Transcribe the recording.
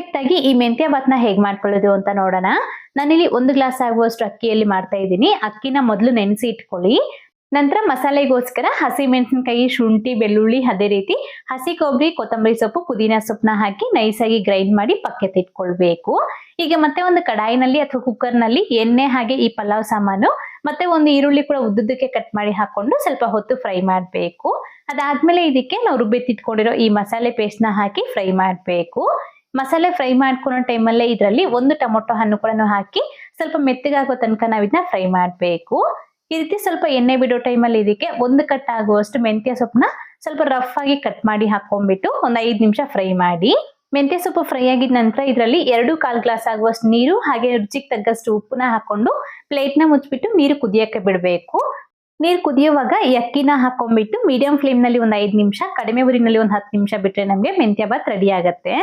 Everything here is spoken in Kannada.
ಪರ್ಫೆಕ್ಟ್ ಆಗಿ ಈ ಮೆಂತ್ಯ ಭಾತ್ನ ಹೇಗ್ ಮಾಡ್ಕೊಳ್ಳೋದು ಅಂತ ನೋಡೋಣ. ನಾನಿಲ್ಲಿ ಒಂದು ಗ್ಲಾಸ್ ಆಗುವಷ್ಟು ಅಕ್ಕಿಯಲ್ಲಿ ಮಾಡ್ತಾ ಇದ್ದೀನಿ. ಅಕ್ಕಿನ ಮೊದಲು ನೆನೆಸಿ ಇಟ್ಕೊಳ್ಳಿ ನಂತರ ಮಸಾಲೆಗೋಸ್ಕರ ಹಸಿ ಮೆಣಸಿನಕಾಯಿ, ಶುಂಠಿ, ಬೆಳ್ಳುಳ್ಳಿ, ಅದೇ ರೀತಿ ಹಸಿ ಕೊಬ್ಬರಿ, ಕೊತ್ತಂಬರಿ ಸೊಪ್ಪು, ಪುದೀನ ಸೊಪ್ಪನ್ನ ಹಾಕಿ ನೈಸಾಗಿ ಗ್ರೈಂಡ್ ಮಾಡಿ ಪಕ್ಕೆ ಇಟ್ಕೊಳ್ಬೇಕು. ಈಗ ಮತ್ತೆ ಒಂದು ಕಡಾಯಿನಲ್ಲಿ ಅಥವಾ ಕುಕ್ಕರ್ನಲ್ಲಿ ಎಣ್ಣೆ ಹಾಗೆ ಈ ಪಲಾವ್ ಸಾಮಾನು ಮತ್ತೆ ಒಂದು ಈರುಳ್ಳಿ ಕೂಡ ಉದ್ದುದಕ್ಕೆ ಕಟ್ ಮಾಡಿ ಹಾಕೊಂಡು ಸ್ವಲ್ಪ ಹೊತ್ತು ಫ್ರೈ ಮಾಡಬೇಕು. ಅದಾದ್ಮೇಲೆ ಇದಕ್ಕೆ ನಾವು ರುಬ್ಬಿತ್ತಿಟ್ಕೊಂಡಿರೋ ಈ ಮಸಾಲೆ ಪೇಸ್ಟ್ನ ಹಾಕಿ ಫ್ರೈ ಮಾಡಬೇಕು. ಮಸಾಲೆ ಫ್ರೈ ಮಾಡ್ಕೊಳ್ಳೋ ಟೈಮಲ್ಲೇ ಇದರಲ್ಲಿ ಒಂದು ಟೊಮೊಟೊ ಹಣ್ಣು ಕೂಡ ಹಾಕಿ ಸ್ವಲ್ಪ ಮೆತ್ತಗಾಗೋ ತನಕ ನಾವು ಇದನ್ನ ಫ್ರೈ ಮಾಡಬೇಕು. ಈ ರೀತಿ ಸ್ವಲ್ಪ ಎಣ್ಣೆ ಬಿಡೋ ಟೈಮಲ್ಲಿ ಇದಕ್ಕೆ ಒಂದು ಕಟ್ ಆಗುವಷ್ಟು ಮೆಂತ್ಯ ಸೊಪ್ಪನ್ನ ಸ್ವಲ್ಪ ರಫ್ ಆಗಿ ಕಟ್ ಮಾಡಿ ಹಾಕೊಂಡ್ಬಿಟ್ಟು ಒಂದು ಐದು ನಿಮಿಷ ಫ್ರೈ ಮಾಡಿ. ಮೆಂತ್ಯ ಸೊಪ್ಪು ಫ್ರೈ ಆಗಿದ ನಂತರ ಇದರಲ್ಲಿ ಎರಡು ಕಾಲ್ ಗ್ಲಾಸ್ ಆಗುವಷ್ಟು ನೀರು ಹಾಗೆ ರುಚಿಗೆ ತಗ್ಗಷ್ಟು ಉಪ್ಪನ್ನ ಹಾಕೊಂಡು ಪ್ಲೇಟ್ನ ಮುಚ್ಚಿಬಿಟ್ಟು ನೀರು ಕುದಿಯೋಕ್ಕೆ ಬಿಡಬೇಕು. ನೀರು ಕುದಿಯುವಾಗ ಈ ಅಕ್ಕಿನ ಹಾಕೊಂಡ್ಬಿಟ್ಟು ಮೀಡಿಯಂ ಫ್ಲೇಮ್ನಲ್ಲಿ ಒಂದು ಐದು ನಿಮಿಷ, ಕಡಿಮೆ ಉರಿನಲ್ಲಿ ಒಂದು ಹತ್ತು ನಿಮಿಷ ಬಿಟ್ಟರೆ ನಮಗೆ ಮೆಂತ್ಯ ಬಾತ್ ರೆಡಿ ಆಗುತ್ತೆ.